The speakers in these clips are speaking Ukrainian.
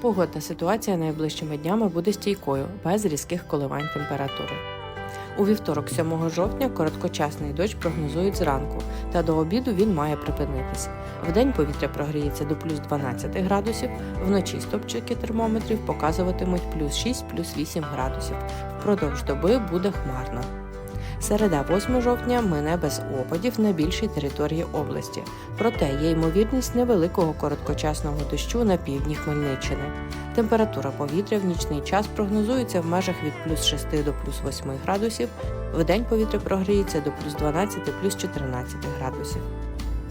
Погодна ситуація найближчими днями буде стійкою, без різких коливань температури. У вівторок, 7 жовтня, короткочасний дощ прогнозують зранку, та до обіду він має припинитись. Вдень повітря прогріється до плюс 12 градусів, вночі стопчики термометрів показуватимуть плюс 6, плюс 8 градусів. Впродовж доби буде хмарно. Середа 8 жовтня мине без опадів на більшій території області. Проте є ймовірність невеликого короткочасного дощу на півдні Хмельниччини. Температура повітря в нічний час прогнозується в межах від плюс 6 до плюс 8 градусів, вдень повітря прогріється до плюс 12 плюс 14 градусів.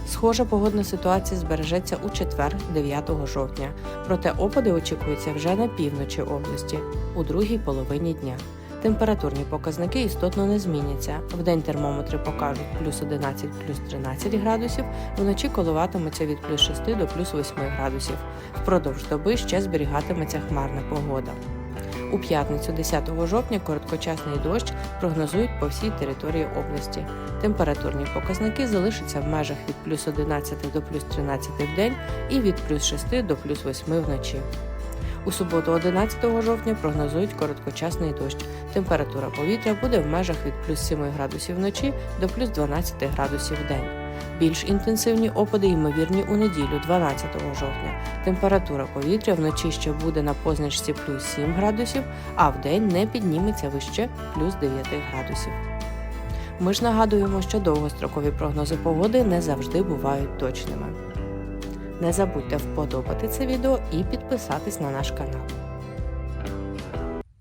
Схожа погодна ситуація збережеться у четвер, 9 жовтня, проте опади очікуються вже на півночі області у другій половині дня. Температурні показники істотно не зміняться. Вдень термометри покажуть плюс 11, плюс 13 градусів, вночі коливатимуться від плюс 6 до плюс 8 градусів. Впродовж доби ще зберігатиметься хмарна погода. У п'ятницю 10 жовтня короткочасний дощ прогнозують по всій території області. Температурні показники залишаться в межах від плюс 11 до плюс 13 в день і від плюс 6 до плюс 8 вночі. У суботу 11 жовтня прогнозують короткочасний дощ. Температура повітря буде в межах від плюс 7 градусів вночі до плюс 12 градусів в день. Більш інтенсивні опади ймовірні у неділю, 12 жовтня. Температура повітря вночі ще буде на позначці плюс 7 градусів, а вдень не підніметься вище плюс 9 градусів. Ми ж нагадуємо, що довгострокові прогнози погоди не завжди бувають точними. Не забудьте вподобати це відео і підписатись на наш канал.